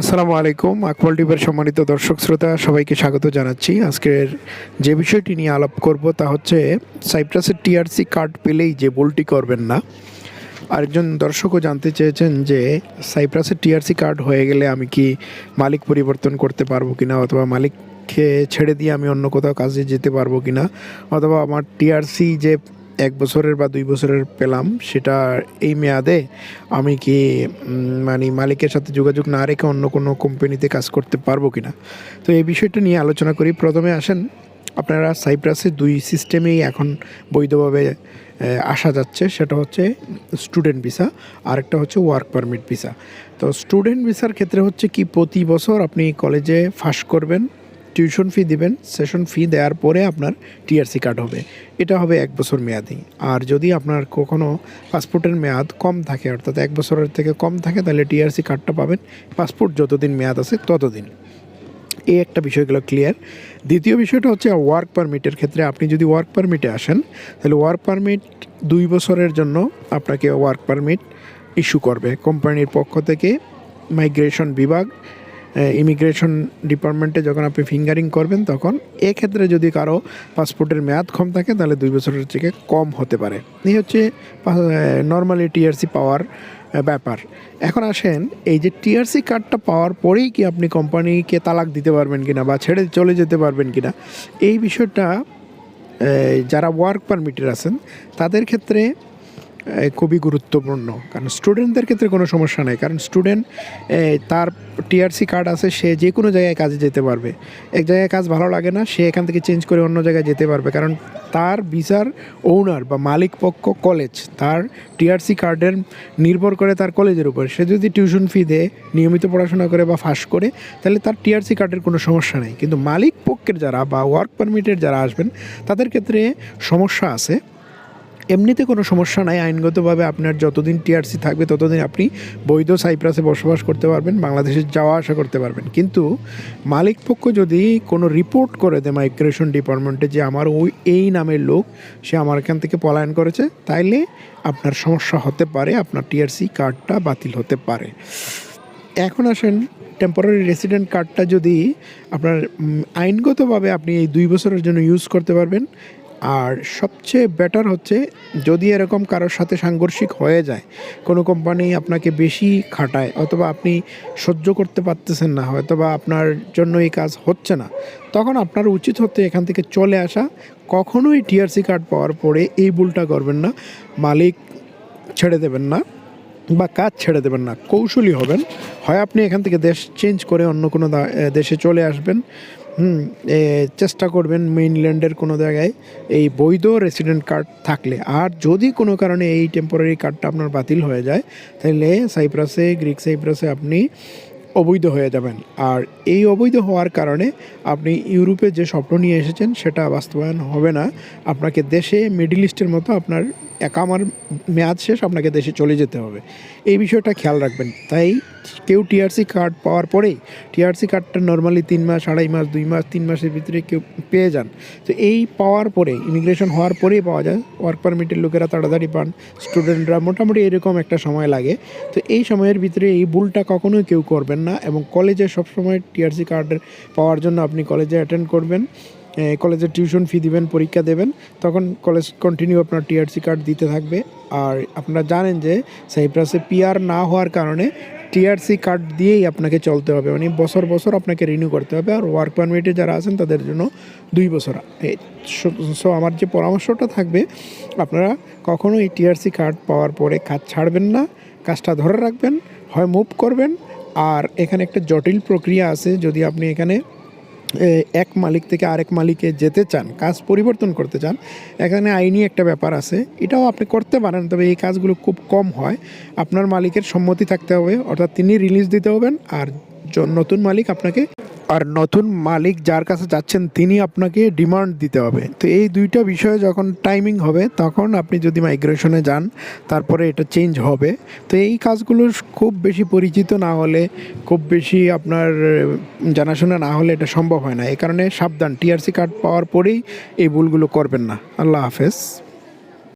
আসসালামু আলাইকুম আকবল টিভের সম্মানিত দর্শক শ্রোতা, সবাইকে স্বাগত জানাচ্ছি। আজকের যে বিষয়টি নিয়ে আলাপ করব তা হচ্ছে, সাইপ্রাসের টিআরসি কার্ড পেলেই যে ভুলটি করবেন না। আরেকজন দর্শকও জানতে চেয়েছেন যে, সাইপ্রাসের টিআরসি কার্ড হয়ে গেলে আমি কি মালিক পরিবর্তন করতে পারব কিনা, অথবা মালিককে ছেড়ে দিয়ে আমি অন্য কোথাও কাজে যেতে পারব কিনা, অথবা আমার টিআরসি যে এক বছরের বা দুই বছরের পেলাম, সেটা এই মেয়াদে আমি কি মানে মালিকের সাথে যোগাযোগ না রেখে অন্য কোনো কোম্পানিতে কাজ করতে পারব কি না তো এই বিষয়টা নিয়ে আলোচনা করি। প্রথমে আসেন, আপনারা সাইপ্রাসে দুই সিস্টেমেই এখন বৈধভাবে আসা যাচ্ছে। সেটা হচ্ছে স্টুডেন্ট ভিসা আর একটা হচ্ছে ওয়ার্ক পারমিট ভিসা। তো স্টুডেন্ট ভিসার ক্ষেত্রে হচ্ছে কি, প্রতি বছর আপনি কলেজে ফাঁস করবেন টিউশন ফি দিবেন। সেশন ফি দেওয়ার পরে আপনার টিআরসি কার্ড হবে। এটা হবে এক বছর মেয়াদি। আর যদি আপনার কখনও পাসপোর্টের মেয়াদ কম থাকে, অর্থাৎ এক বছরের থেকে কম থাকে, তাহলে টিআরসি কার্ডটা পাবেন। পাসপোর্ট যতদিন মেয়াদ আছে ততদিন। এই একটা বিষয়গুলো ক্লিয়ার দ্বিতীয় বিষয়টা হচ্ছে ওয়ার্ক পারমিটের ক্ষেত্রে আপনি যদি ওয়ার্ক পারমিটে আসেন, তাহলে ওয়ার্ক পারমিট দুই বছরের জন্য আপনাকে ওয়ার্ক পারমিট ইস্যু করবে। কোম্পানির পক্ষ থেকে মাইগ্রেশন বিভাগ ইমিগ্রেশন ডিপার্টমেন্টে যখন আপনি ফিঙ্গারিং করবেন তখন এক্ষেত্রে যদি কারও পাসপোর্টের মেয়াদ কম থাকে, তাহলে দুই বছরের থেকে কম হতে পারে। এই হচ্ছে নর্মালি টিআরসি পাওয়ার ব্যাপার। এখন আসেন, এই যে টিআরসি কার্ডটা পাওয়ার পরেই কি আপনি কোম্পানিকে তালাক দিতে পারবেন কিনা বা ছেড়ে চলে যেতে পারবেন কিনা, এই বিষয়টা যারা ওয়ার্ক পারমিটের আছেন, তাদের ক্ষেত্রে খুবই গুরুত্বপূর্ণ। কারণ স্টুডেন্টদের ক্ষেত্রে কোনো সমস্যা নেই। কারণ স্টুডেন্ট তার টিআরসি কার্ড আছে, সে যে কোনো জায়গায় কাজে যেতে পারবে। এক জায়গায় কাজ ভালো লাগে না, সে এখান থেকে চেঞ্জ করে অন্য জায়গায় যেতে পারবে। কারণ তার ভিসার ওনার বা মালিক পক্ষ কলেজ তার টিআরসি কার্ডের নির্ভর করে তার কলেজের উপর। সে যদি টিউশন ফি দেয়, নিয়মিত পড়াশোনা করে বা ফাঁস করে, তাহলে তার টিআরসি কার্ডের কোনো সমস্যা নেই। কিন্তু মালিক পক্ষের যারা বা ওয়ার্ক পারমিটের যারা আসবেন, তাদের ক্ষেত্রে সমস্যা আছে। এমনিতে কোনো সমস্যা নাই, আইনগতভাবে আপনার যতদিন টিআরসি থাকবে ততদিন আপনি বৈধ সাইপ্রাসে বসবাস করতে পারবেন, বাংলাদেশে যাওয়া আসা করতে পারবেন। কিন্তু মালিক পক্ষ যদি কোনো রিপোর্ট করে দেয় মাইগ্রেশন ডিপার্টমেন্টে যে আমার ওই, এই নামের লোক, সে আমার এখান থেকে পলায়ন করেছে, তাইলে আপনার সমস্যা হতে পারে, আপনার টিআরসি কার্ডটা বাতিল হতে পারে। এখন আসেন টেম্পোরারি রেসিডেন্ট কার্ডটা যদি আপনার আইনগতভাবে আপনি এই দুই বছরের জন্য ইউজ করতে পারবেন আর সবচেয়ে বেটার হচ্ছে যদি এরকম কারোর সাথে সাংঘর্ষিক হয়ে যায়, কোনো কোম্পানি আপনাকে বেশি খাটায় অথবা আপনি সহ্য করতে পারতেছেন না হয়তো বা আপনার জন্য এই কাজ হচ্ছে না, তখন আপনার উচিত হতে এখান থেকে চলে আসা। কখনোই টিআরসি কার্ড পাওয়ার পরে এই ভুলটা করবেন না, মালিক ছেড়ে দেবেন না বা কাজ ছেড়ে দেবেন না, কৌশলী হবেন। হয় আপনি এখান থেকে দেশ চেঞ্জ করে অন্য কোনো দেশে চলে আসবেন হুম চেষ্টা করবেন মেইনল্যান্ডের কোনো জায়গায় এই বৈধ রেসিডেন্ট কার্ড থাকলে। আর যদি কোনো কারণে এই টেম্পোরারি কার্ডটা আপনার বাতিল হয়ে যায়, তাহলে সাইপ্রাসে, গ্রিক সাইপ্রাসে আপনি অবৈধ হয়ে যাবেন। আর এই অবৈধ হওয়ার কারণে আপনি ইউরোপে যে স্বপ্ন নিয়ে এসেছেন, সেটা বাস্তবায়ন হবে না। আপনাকে দেশে মিডিল ইস্টের মতো আপনার একামার মেয়াদ শেষ, আপনাকে দেশে চলে যেতে হবে। এই বিষয়টা খেয়াল রাখবেন। তাই কেউ টিআরসি কার্ড পাওয়ার পরেই, টিআরসি কার্ডটা নর্মালি তিন মাস, আড়াই মাস, দুই মাস, তিন মাসের ভিতরে কেউ পেয়ে যান। তো এই পাওয়ার পরে ইমিগ্রেশন হওয়ার পরেই পাওয়া যায়। ওয়ার্ক পারমিটের লোকেরা তাড়াতাড়ি পান। স্টুডেন্টরা মোটামুটি এরকম একটা সময় লাগে। তো এই সময়ের ভিতরে এই ভুলটা কখনোই কেউ করবেন না এবং কলেজে সবসময় টিআরসি কার্ড পাওয়ার জন্য আপনি কলেজে অ্যাটেন্ড করবেন। কলেজে টিউশন ফি দিবেন, পরীক্ষা দেবেন, তখন কলেজ কন্টিনিউ আপনার টিআরসি কার্ড দিতে থাকবে। আর আপনারা জানেন যে সাইপ্রাসে পিআর না হওয়ার কারণে টিআরসি কার্ড দিয়েই আপনাকে চলতে হবে। মানে বছর বছর আপনাকে রিনিউ করতে হবে। আর ওয়ার্ক পারমিটে যারা আছেন, তাদের জন্য দুই বছর। সো আমার যে পরামর্শটা থাকবে, আপনারা কখনো এই টিআরসি কার্ড পাওয়ার পরে কাজ ছাড়বেন না, কাজটা ধরে রাখবেন, হয় মুভ করবেন। আর এখানে একটা জটিল প্রক্রিয়া আছে, যদি আপনি এখানে এক মালিক থেকে আরেক মালিকে যেতে চান, কাজ পরিবর্তন করতে চান, এখানে আইনি একটা ব্যাপার আছে। এটাও আপনি করতে পারেন, তবে এই কাজগুলো খুব কম হয়। আপনার মালিকের সম্মতি থাকতে হবে, অর্থাৎ তিনি রিলিজ দিতে হবেন, আর নতুন মালিক আপনাকে আর নতুন মালিক যার কাছে যাচ্ছেন, তিনি আপনাকে ডিমান্ড দিতে হবে। তো এই দুইটা বিষয়ে যখন টাইমিং হবে, তখন আপনি যদি মাইগ্রেশনে যান, তারপরে এটা চেঞ্জ হবে। তো এই কাজগুলো খুব বেশি পরিচিত না হলে, খুব বেশি আপনার জানাশোনা না হলে এটা সম্ভব হয় না। এই কারণে সাবধান টিআরসি কার্ড পাওয়ার পরেই এই ভুলগুলো করবেন না। আল্লাহ হাফেজ।